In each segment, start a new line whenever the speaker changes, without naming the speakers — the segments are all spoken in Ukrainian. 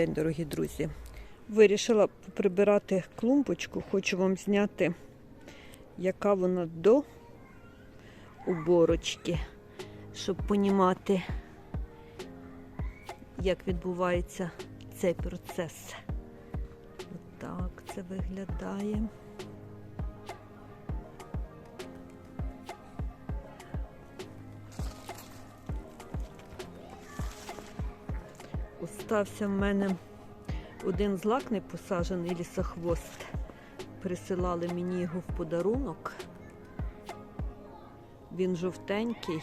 день, дорогі друзі. Вирішила прибирати клумбочку. Хочу вам зняти, яка вона до уборочки, щоб понімати, як відбувається цей процес. Отак це виглядає. Остався в мене один злак не посаджений лісохвост. Присилали мені його в подарунок. Він жовтенький.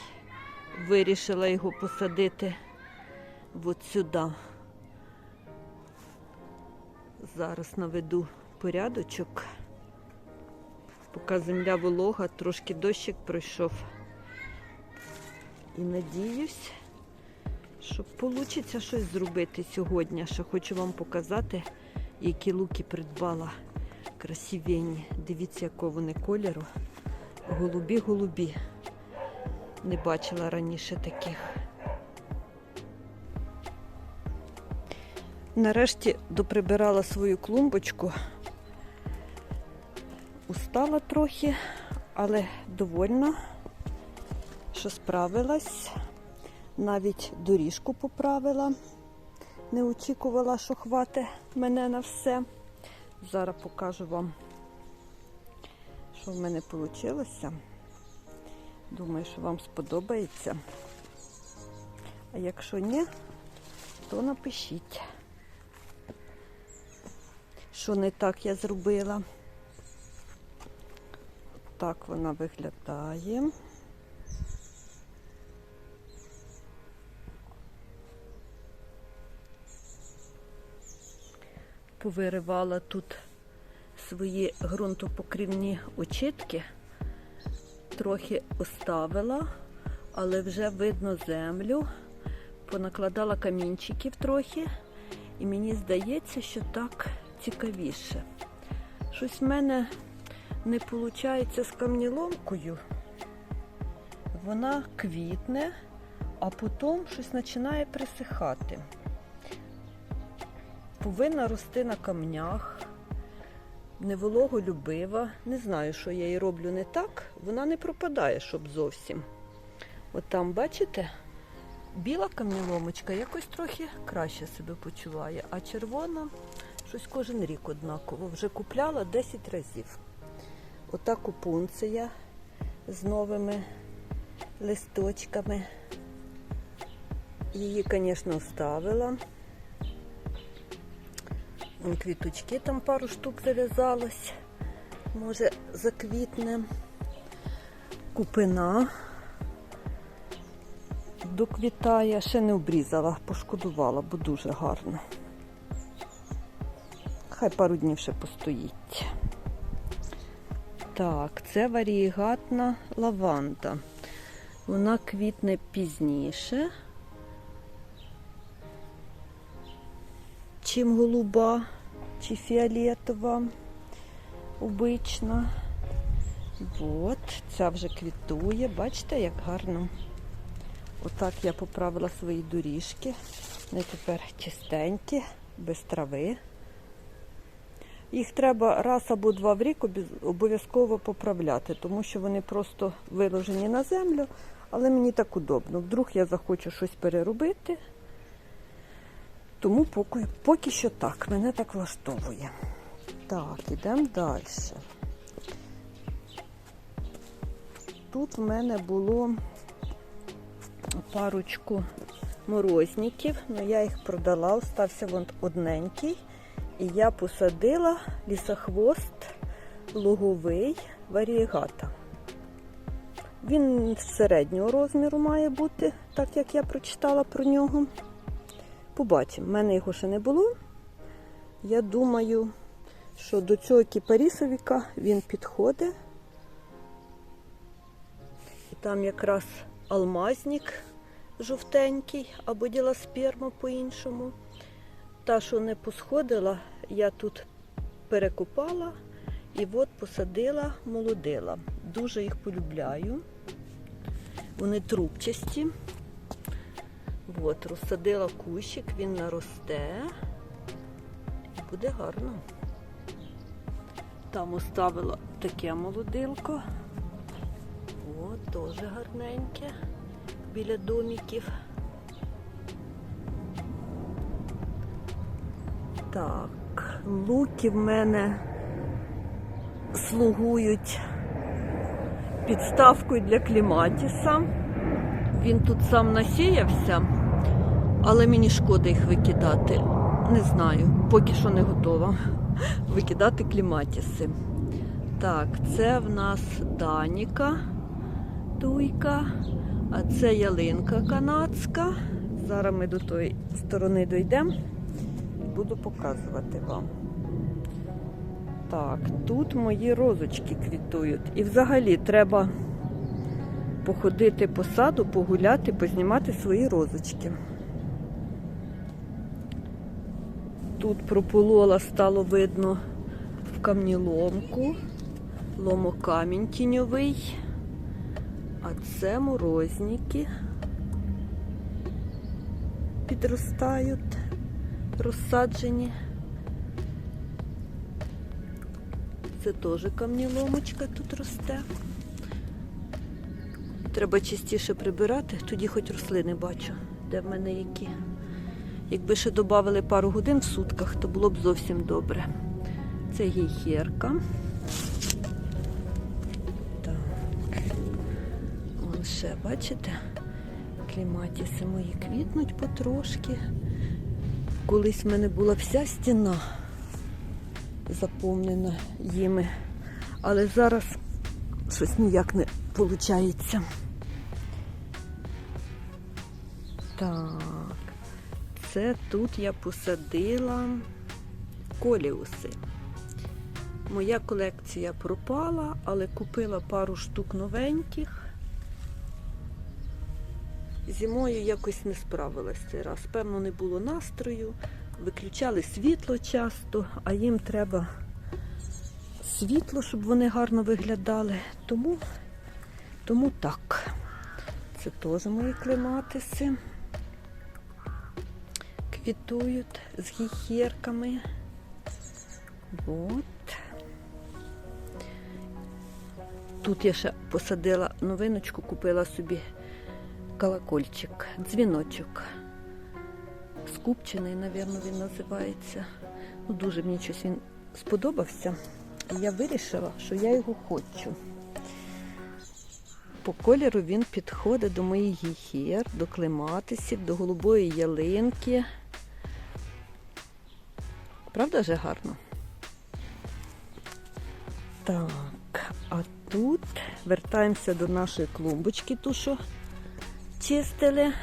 Вирішила його посадити от сюди. Зараз наведу порядочок. Поки земля волога, трошки дощик пройшов. І надіюсь, що вийде щось зробити сьогодні. Ще хочу вам показати, які луки придбала. Красивенні. Дивіться, якого вони кольору. Голубі-голубі. Не бачила раніше таких. Нарешті доприбирала свою клумбочку. Устала трохи, але довольна, що справилась. Навіть доріжку поправила. Не очікувала, що хватить мене на все. Зараз покажу вам, що в мене вийшло. Думаю, що вам сподобається. А якщо ні, то напишіть, що не так я зробила. Так вона виглядає. Повиривала тут свої ґрунтопокрівні очітки, трохи оставила, але вже видно землю, понакладала камінчиків трохи, і мені здається, що так цікавіше. Щось в мене не виходить з камніломкою. Вона квітне, а потім щось починає присихати повинна рости на камнях, невологолюбива. Не знаю, що я їй роблю не так. Вона не пропадає, щоб зовсім. От там, бачите, біла камніломочка якось трохи краще себе почуває, а червона щось кожен рік однаково. Вже купляла 10 разів. Ота купунція з новими листочками. Її, звісно, оставила. Квіточки там пару штук зав'язалось. Може заквітне. Купина доквітає, ще не обрізала, пошкодувала, бо дуже гарно. Хай пару днів ще постоїть. Так, це варієгатна лаванда. Вона квітне пізніше. Чим голуба чи фіолетова обична. От, ця вже квітує. Бачите, як гарно. Отак я поправила свої доріжки. Вони тепер чистенькі, без трави. Їх треба раз або два в рік обов'язково поправляти, тому що вони просто виложені на землю, але мені так удобно. Вдруг я захочу щось переробити. Тому поки, поки що так, мене так влаштовує. Так, ідемо далі. Тут в мене було парочку морозників, але я їх продала, остався вон одненький. І я посадила лісохвост луговий варієгата. Він середнього розміру має бути, так як я прочитала про нього. Побачимо. У мене його ще не було. Я думаю, що до цього кіпарісовіка він підходить. І там якраз алмазник жовтенький, або діласперма по-іншому. Та, що не посходила, я тут перекопала і от посадила, молодила. Дуже їх полюбляю. Вони трубчасті. От, розсадила кущик, він наросте. і буде гарно. Там оставила таке молодилко. О, теж гарненьке. Біля домиків. Так, луки в мене слугують підставкою для кліматіса. Він тут сам насіявся, але мені шкода їх викидати. Не знаю, поки що не готова викидати кліматіси. Так, це в нас Даніка, туйка, а це ялинка канадська. Зараз ми до тої сторони дійдемо і буду показувати вам. Так, тут мої розочки квітують. І взагалі треба походити по саду, погуляти, познімати свої розочки. Тут прополола стало видно в камніломку, ломокамінь тіньовий, а це морозники підростають, розсаджені. Це теж камніломочка тут росте. Треба частіше прибирати, тоді хоч рослини бачу, де в мене які. Якби ще додали пару годин в сутках, то було б зовсім добре. Це гейхерка. Так. Вон ще, бачите? Кліматіси мої квітнуть потрошки. Колись в мене була вся стіна заповнена їми. Але зараз щось ніяк не виходить. Так, це тут я посадила коліуси. Моя колекція пропала, але купила пару штук новеньких. Зимою якось не справилась цей раз. Певно, не було настрою, виключали світло часто, а їм треба світло, щоб вони гарно виглядали. Тому, тому так. Це теж мої клематиси. Квітують з гіхерками. От. Тут я ще посадила новиночку, купила собі колокольчик, дзвіночок. Скупчений, мабуть, він називається. Ну, Дуже мені щось він сподобався. І я вирішила, що я його хочу. По кольору він підходить до моїх гіхер, до клематисів, до голубої ялинки. Правда же гарно? Так, а тут вертаємося до нашої клумбочки, ту, що чистили.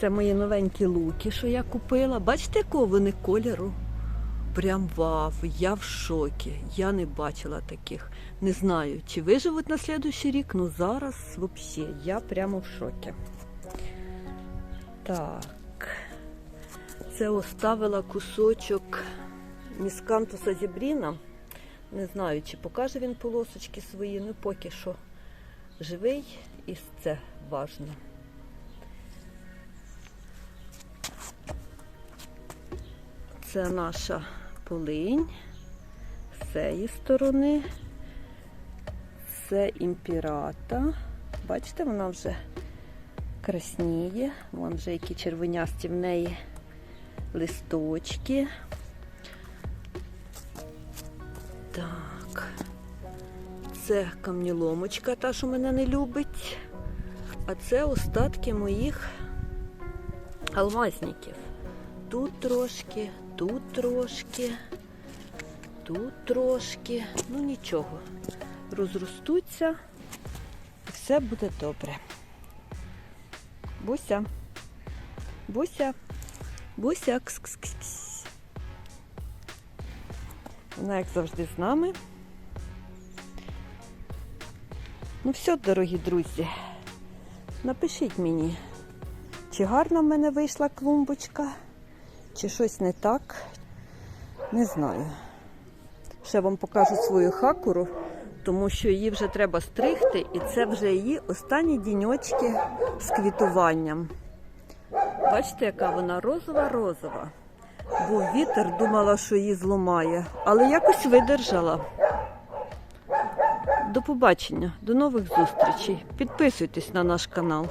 Це мої новенькі луки, що я купила. Бачите, якого вони кольору? Прям вау, я в шокі. Я не бачила таких. Не знаю, чи виживуть на слідуючий рік, ну зараз взагалі я прямо в шокі. Так. Це оставила кусочок міскантуса зібріна. Не знаю, чи покаже він полосочки свої, ну поки що живий і це важно. Це наша полинь з цієї сторони. Це імпірата. Бачите, вона вже красніє. Вон вже які червонясті в неї листочки. Так. Це камніломочка, та, що мене не любить. А це остатки моїх алмазників. Тут трошки, тут трошки, тут трошки. Ну нічого. Розростуться і все буде добре. Буся. Буся. Буся. Кс-кс-кс. Вона, як завжди, з нами. Ну все, дорогі друзі, напишіть мені, чи гарна в мене вийшла клумбочка, чи щось не так. Не знаю. Ще вам покажу свою хакуру, тому що її вже треба стригти, і це вже її останні діньочки з квітуванням. Бачите, яка вона розова-розова. Був вітер, думала, що її зламає, але якось видержала. До побачення, до нових зустрічей. Підписуйтесь на наш канал.